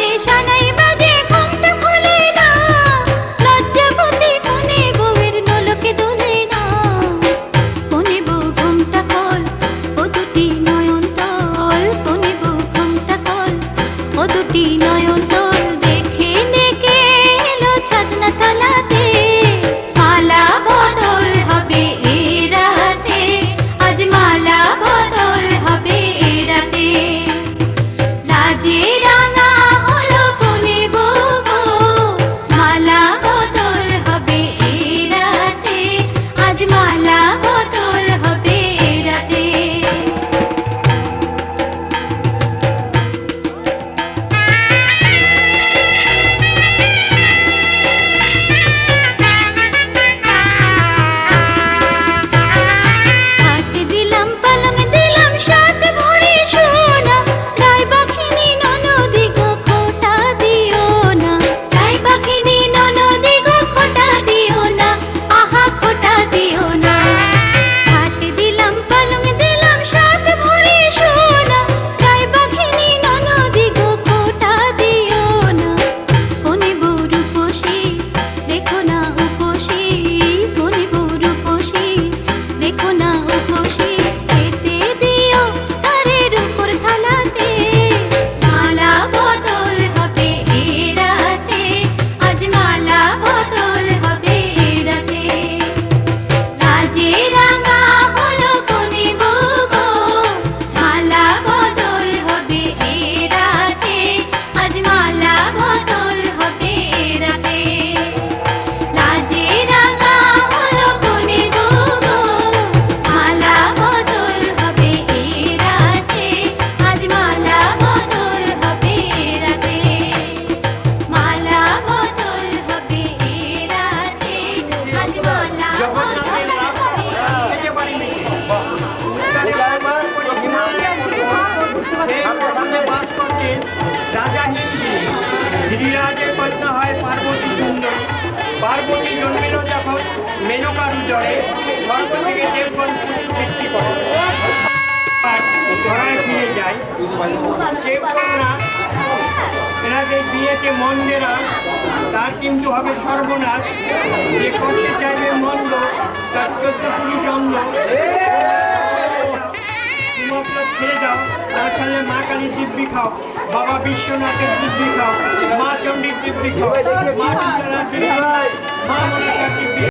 परेशान সামনে বাস করতেন রাজা হিন্দি। গিরিরাজে কন্যা হয় পার্বতী সুন্দর পার্বতী জন্মিল যখন মেনকার জলে স্বর্গ থেকে দেবগণ সৃষ্টি করে। ধরায় যায় সে কন্যা এনাদের বিয়েতে মন দেরা তার কিন্তু হবে সর্বনাশ। যে করতে চাইবে মন্দ তার চোদ্দ পুরুষ অন্ধ। সাথে মা কালীর দিব্যি খাও, বাবা বিশ্বনাথের দিব্যি খাও, মা চণ্ডীর দিব্যি খাও, মা দিব্যি মা মনসা